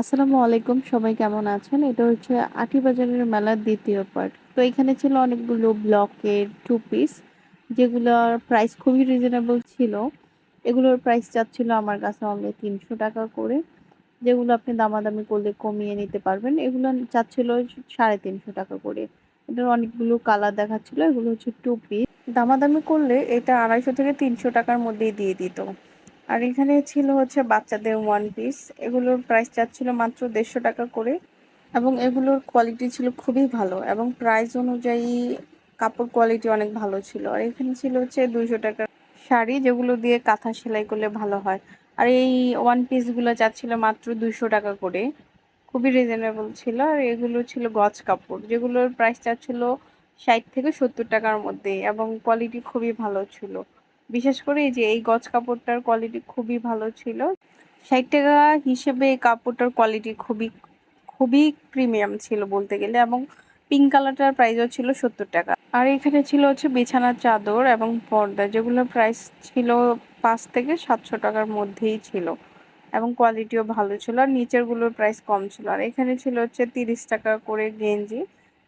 আসসালামু আলাইকুম, সবাই কেমন আছেন? এটা হচ্ছে আটিবাজারের মেলার দ্বিতীয় পার্ট তো এখানে ছিল অনেকগুলো ব্লকের টু পিস যেগুলোর প্রাইস খুবই রিজনেবল ছিল। এগুলোর প্রাইস চাচ্ছিল আমার কাছে অনলি তিনশো টাকা করে, যেগুলো আপনি দামাদামি করলে কমিয়ে নিতে পারবেন। এগুলো চাচ্ছিল সাড়ে তিনশো টাকা করে। এটার অনেকগুলো কালার দেখাচ্ছিল, এগুলো হচ্ছে টু পিস দামাদামি করলে এটা আড়াইশো থেকে তিনশো টাকার মধ্যেই দিয়ে দিত। আর এখানে ছিল হচ্ছে বাচ্চাদের ওয়ান পিস এগুলোর প্রাইস চাচ্ছিল মাত্র দেড়শো টাকা করে এবং এগুলোর কোয়ালিটি ছিল খুবই ভালো এবং প্রাইস অনুযায়ী কাপড় কোয়ালিটি অনেক ভালো ছিল। আর এখানে ছিল হচ্ছে দুইশো টাকার শাড়ি যেগুলো দিয়ে কাঁথা সেলাই করলে ভালো হয়। আর এই ওয়ান পিসগুলো চাচ্ছিল মাত্র দুইশো টাকা করে। খুবই রিজনেবল ছিল। আর এগুলো ছিল গজ কাপড় যেগুলোর প্রাইস চাচ্ছিল ষাট থেকে সত্তর টাকার মধ্যে এবং কোয়ালিটি খুবই ভালো ছিল। বিশেষ করে এই যে এই গজ কাপড়টার কোয়ালিটি খুবই ভালো ছিল। ষাট টাকা হিসেবে কাপড়টার কোয়ালিটি খুবই খুবই প্রিমিয়াম ছিল বলতে গেলে এবং পিঙ্ক কালারটার প্রাইসও ছিল সত্তর টাকা। আর এখানে ছিল হচ্ছে বিছানার চাদর এবং পর্দা যেগুলোর প্রাইস ছিল পাঁচ থেকে সাতশো টাকার মধ্যেই ছিল এবং কোয়ালিটিও ভালো ছিল আর নিচেরগুলোর প্রাইস কম ছিল। আর এখানে ছিল হচ্ছে তিরিশ টাকা করে গেঞ্জি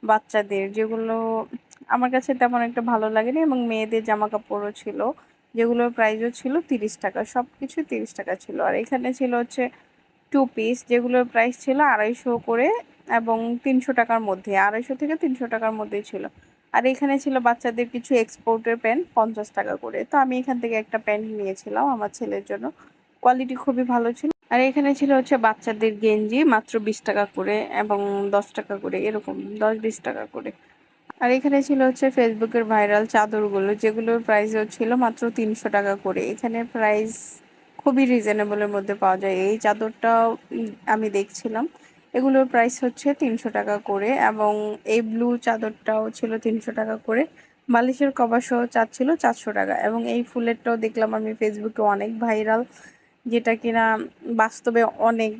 বাচ্চাদের, যেগুলো আমার কাছে তেমন একটা ভালো লাগেনি এবং মেয়েদের জামা কাপড়ও ছিল। যেগুলোর প্রাইসও ছিল তিরিশ টাকা সব কিছু তিরিশ টাকা ছিল। আর এখানে ছিল হচ্ছে টু পিস যেগুলোর প্রাইস ছিল আড়াইশো করে এবং তিনশো টাকার মধ্যে, আড়াইশো থেকে তিনশো টাকার মধ্যেই ছিল। আর এখানে ছিল বাচ্চাদের কিছু এক্সপোর্টের প্যান্ট পঞ্চাশ টাকা করে। তো আমি এখান থেকে একটা প্যান্ট নিয়েছিলাম আমার ছেলের জন্য। কোয়ালিটি খুবই ভালো ছিল। আর এখানে ছিল হচ্ছে বাচ্চাদের গেঞ্জি মাত্র বিশ টাকা করে এবং দশ টাকা করে, এরকম দশ বিশ টাকা করে। আর এখানে ছিল হচ্ছে ফেসবুকের ভাইরাল চাদরগুলো, যেগুলোর প্রাইসও ছিল মাত্র তিনশো টাকা করে। এখানে প্রাইস খুবই রিজনেবলের মধ্যে পাওয়া যায়। এই চাদরটাও আমি দেখছিলাম। এগুলোর প্রাইস হচ্ছে তিনশো টাকা করে এবং এই ব্লু চাদরটাও ছিল তিনশো টাকা করে। বালিশের কভার সহ চাচ্ছিল চারশো টাকা এবং এই ফুলেরটাও দেখলাম আমি ফেসবুকে অনেক ভাইরাল যেটা কিনা বাস্তবে অনেক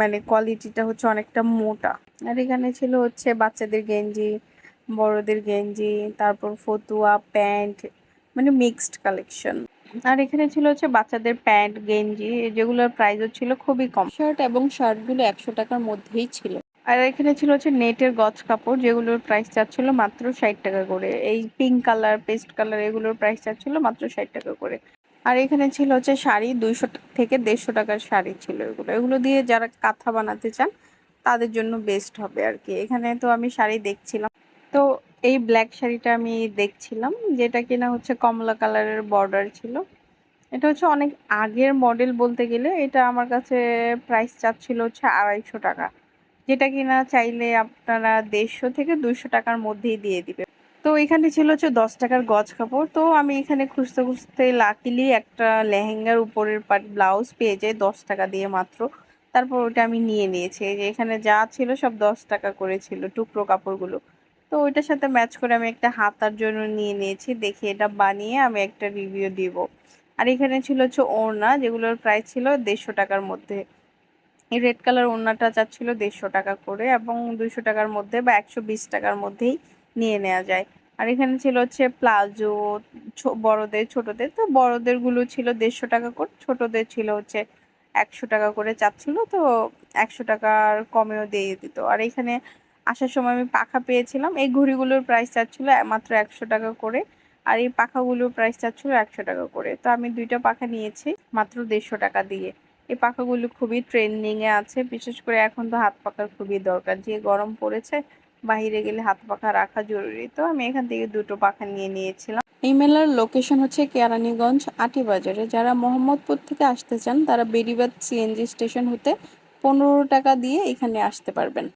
মানে কোয়ালিটিটা হচ্ছে অনেকটা মোটা। আর এখানে ছিল হচ্ছে বাচ্চাদের গেঞ্জি বড়দের গেঞ্জি তারপর ফতুয়া প্যান্ট মানে মিক্সড কালেকশন আর এখানে ছিল হচ্ছে বাচ্চাদের প্যান্ট গেঞ্জি যেগুলোর প্রাইসও ছিল খুবই কম। শার্ট এবং শার্টগুলো একশো টাকার মধ্যেই ছিল। আর এখানে ছিল হচ্ছে নেটের গজ কাপড় যেগুলোর প্রাইস চাচ্ছিল মাত্র ষাট টাকা করে। এই পিঙ্ক কালার পেস্ট কালার এগুলোর প্রাইস চাচ্ছিল মাত্র ষাট টাকা করে। আর এখানে ছিল হচ্ছে শাড়ি দুইশো থেকে দেড়শো টাকার শাড়ি ছিল এগুলো। এগুলো দিয়ে যারা কাঁথা বানাতে চান তাদের জন্য বেস্ট হবে আর কি। এখানে তো আমি শাড়ি দেখছিলাম। তো এই ব্ল্যাক শাড়িটা আমি দেখছিলাম, যেটা কিনা হচ্ছে কমলা কালারের বর্ডার ছিল। এটা হচ্ছে অনেক আগের মডেল বলতে গেলে, এটা আমার কাছে প্রাইস চাচ্ছিল হচ্ছে আড়াইশো টাকা। যেটা কিনা চাইলে আপনারা দেড়শো থেকে দুইশো টাকার মধ্যেই দিয়ে দিবে। তো এখানে ছিল হচ্ছে দশ টাকার গজ কাপড়। তো আমি এখানে খুঁজতে খুঁজতে লাকিলি একটা লেহেঙ্গার উপরের পাট ব্লাউজ পেয়ে যাই দশ টাকা দিয়ে মাত্র। তারপর ওটা আমি নিয়ে নিয়েছি। যে এখানে যা ছিল সব দশ টাকা করে ছিল টুকরো কাপড়গুলো। তো ওইটার সাথে ম্যাচ করে আমি একটা হাতার জন্য নিয়ে নিয়েছি। দেখি এটা বানিয়ে আমি একটা রিভিউ দিব। আর এখানে ছিল হচ্ছে ওড়না, যেগুলোর প্রাইস ছিল দেড়শো টাকার মধ্যে। এই রেড কালার ওড়নাটা চাচ্ছিল দেড়শো টাকা করে এবং দুইশো টাকার মধ্যে বা একশো বিশ টাকার মধ্যেই নিয়ে নেওয়া যায়। আর এখানে ছিল হচ্ছে প্লাজো বড়দের, ছোটদের। তো বড়দেরগুলো ছিল দেড়শো টাকা করে, ছোটদের ছিল হচ্ছে একশো টাকা করে চাচ্ছিল। তো একশো টাকার কমেও দিয়ে দিত। আর এখানে আসার সময় আমি পাখা পেয়েছিলাম। এই ঘড়িগুলোর প্রাইস চাচ্ছিল মাত্র একশো টাকা করে আর এই পাখাগুলোর প্রাইস চাচ্ছিল একশো টাকা করে। তো আমি দুইটা পাখা নিয়েছি মাত্র দেড়শো টাকা দিয়ে। এই পাখাগুলো খুবই ট্রেন্ডিংয়ে আছে, বিশেষ করে এখন তো হাত পাখার খুবই দরকার। যে গরম পড়েছে বাহিরে গেলে হাত পাখা রাখা জরুরি। তো আমি এখান থেকে দুটো পাখা নিয়ে নিয়েছিলাম। এই মেলার লোকেশন হচ্ছে কেরানীগঞ্জ আটি বাজারে যারা মোহাম্মদপুর থেকে আসতে চান, তারা বেরিবাদ সিএনজি স্টেশন হতে পনেরো টাকা দিয়ে এখানে আসতে পারবেন।